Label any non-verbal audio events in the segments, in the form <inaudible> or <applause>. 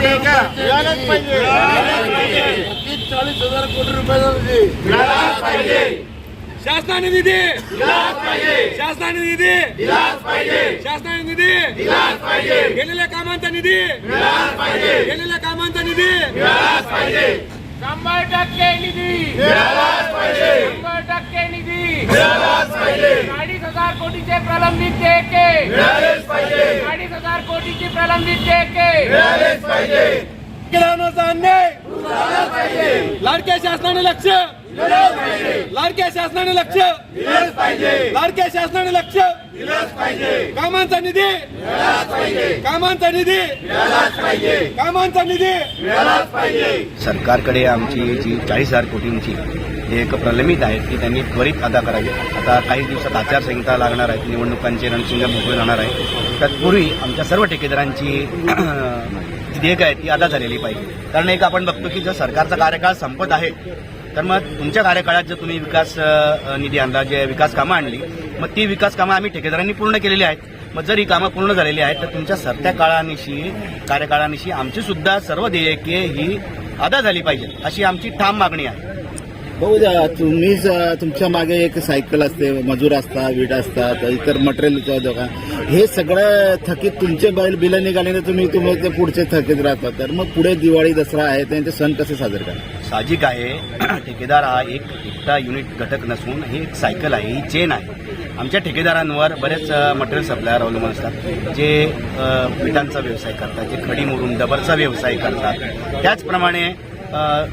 का? मिळालंच पाहिजे. चाळीस हजार कोटी रुपयाचा निधी शासनाने निधी शासनाने निधी शासनाने निधी गेलेल्या कामांचा निधी. गेलेल्या कामांचा निधी. शंभर टक्के निधी. शंभर टक्के निधी अडीच हजार कोटीचे प्रलंबित देयके अडीच हजार कोटीची प्रलंबित देयके किराणाचा अन्याय लाडक्या शासनाने लक्ष. लाडक्या शासनाने लक्ष. लाडक्या शासनाने लक्ष. कामांचा निधी. कामांचा निधी. कामांचा निधी. सरकारकडे आमची जी चाळीस हजार कोटींची एक प्रलंबित आहे ती त्यांनी त्वरित अदा करावी. आता काही दिवसात आचारसंहिता लागणार आहे निवडणुकांचे रणशिंग मोकळे जाणार आहे. तत्पूर्वी आमच्या सर्व ठेकेदारांची <clears throat> जी देयक आहे ती अदा झालेली पाहिजे. कारण एक आपण बघतो की जर सरकारचा कार्यकाळ संपत आहे तर मग तुमच्या कार्यकाळात जर तुम्ही विकास निधी आणला जे विकास कामं आणली मग ती विकास कामं आम्ही ठेकेदारांनी पूर्ण केलेली आहेत. मग जर ही कामं पूर्ण झालेली आहेत तर तुमच्या सरत्या काळानिशी कार्यकाळानिशी आमची सुद्धा सर्व देयके ही अदा झाली पाहिजे अशी आमची ठाम मागणी आहे. हो द्या तुम्हीच तुमच्या मागे एक सायकल असते मजूर असतात वीट असतात इतर मटेरियल दोघा हे सगळं थकीत तुमचे बैल बिलं निघाले तर तुम्ही तुम्ही ते पुढचे थकीत राहतात. तर मग पुढे दिवाळी दसरा आहे त्यांचे सण कसे साजरे करा साहजिक आहे. <clears throat> ठेकेदार हा एक एकटा युनिट घटक नसून ही एक सायकल आहे ही चेन आहे. आमच्या ठेकेदारांवर बरेच मटेरियल सप्लायर अवलंबून असतात जे विटांचा व्यवसाय करतात जे खडी मोडून डबरचा व्यवसाय करतात. त्याचप्रमाणे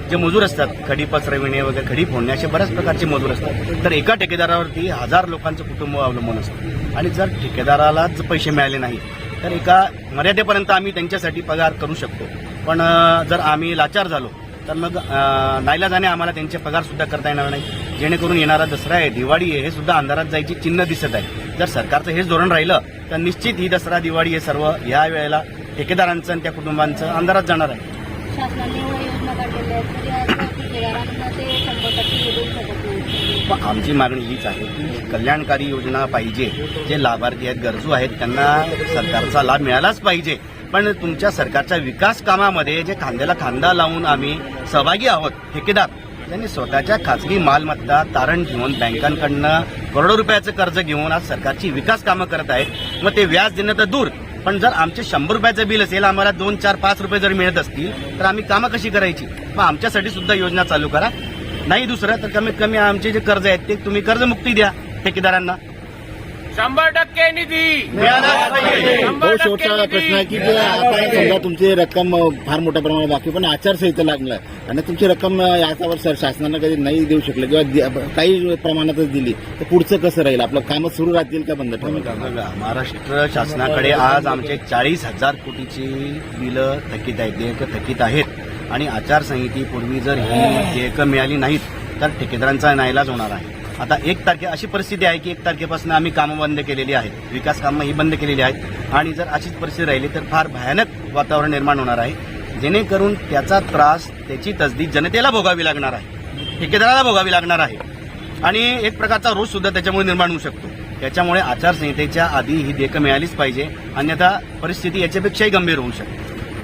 जे मजूर असतात खडी पसरविणे वगैरे खडी फोडणे असे बऱ्याच प्रकारचे मजूर असतात. तर एका ठेकेदारावरती हजार लोकांचं कुटुंब अवलंबून असतं. आणि जर ठेकेदारालाच पैसे मिळाले नाही तर एका मर्यादेपर्यंत आम्ही त्यांच्यासाठी पगार करू शकतो. पण जर आम्ही लाचार झालो तर मग नाईला नाईलाजाने आम्हाला त्यांचे पगारसुद्धा करता येणार नाही. जेणेकरून येणारा दसरा आहे दिवाळी आहे हे सुद्धा अंधारात जायची चिन्ह दिसत आहे. जर सरकारचं हेच धोरण राहिलं तर निश्चित ही दसरा दिवाळी हे सर्व या वेळेला ठेकेदारांचं आणि त्या कुटुंबांचं अंधारात जाणार आहे. शासनाने एवढ्या योजना काढलेल्या आहेत ते शंभर टक्के आमची मागणी हीच आहे की कल्याणकारी योजना पाहिजे जे लाभार्थी आहेत गरजू आहेत त्यांना सरकारचा लाभ मिळालाच पाहिजे. पण तुमच्या सरकारच्या विकास कामामध्ये जे खांद्याला खांदा लावून आम्ही सहभागी आहोत ठेकेदार त्यांनी स्वतःच्या खाजगी मालमत्ता तारण घेऊन बँकांकडनं करोडो रुपयाचं कर्ज घेऊन आज सरकारची विकास कामं करत आहेत. मग ते व्याज देणं तर दूर पण जर आमचे शंभर रुपयाचं बिल असेल आम्हाला दोन चार पाच रुपये जर मिळत असतील तर आम्ही कामं कशी करायची? मग आमच्यासाठी सुद्धा योजना चालू करा. नाही दुसरं तर कमीत कमी आमचे जे कर्ज आहेत ते तुम्ही कर्जमुक्ती द्या ठेकेदारांना. शंभर टक्के निधी. पाहिजे. शंभर टक्के प्रश्न आहे की निधी. जे आता समजा तुमची रक्कम फार मोठ्या प्रमाणात बाकी पण आचारसंहिता लागलाय आणि तुमची रक्कम अ, याचा वर्ष शासनानं कधी नाही देऊ शकले किंवा दि- काही प्रमाणातच दिली तर पुढचं कसं राहील? आपलं कामं सुरू राहतील का बंद ठेवणार बघा, महाराष्ट्र शासनाकडे आज आमचे चाळीस हजार कोटीची बिलं थकीत आहेत देयक थकीत आहेत. आणि आचारसंहितेपूर्वी जर ही देयकं मिळाली नाहीत तर ठेकेदारांचा नाईलाज होणार आहे. आता एक तारखे अशी परिस्थिती आहे की एक तारखेपासून आम्ही कामं बंद केलेली आहेत. विकास कामं ही बंद केलेली आहेत. आणि जर अशीच परिस्थिती राहिली तर फार भयानक वातावरण निर्माण होणार आहे. जेणेकरून त्याचा त्रास त्याची तसदीत जनतेला भोगावी लागणार आहे. ठेकेदाराला भोगावी लागणार आहे. आणि एक प्रकारचा रोष सुद्धा त्याच्यामुळे निर्माण होऊ शकतो. त्याच्यामुळे आचारसंहितेच्या आधी ही देयकं मिळालीच पाहिजे. अन्यथा परिस्थिती याच्यापेक्षाही गंभीर होऊ शकते.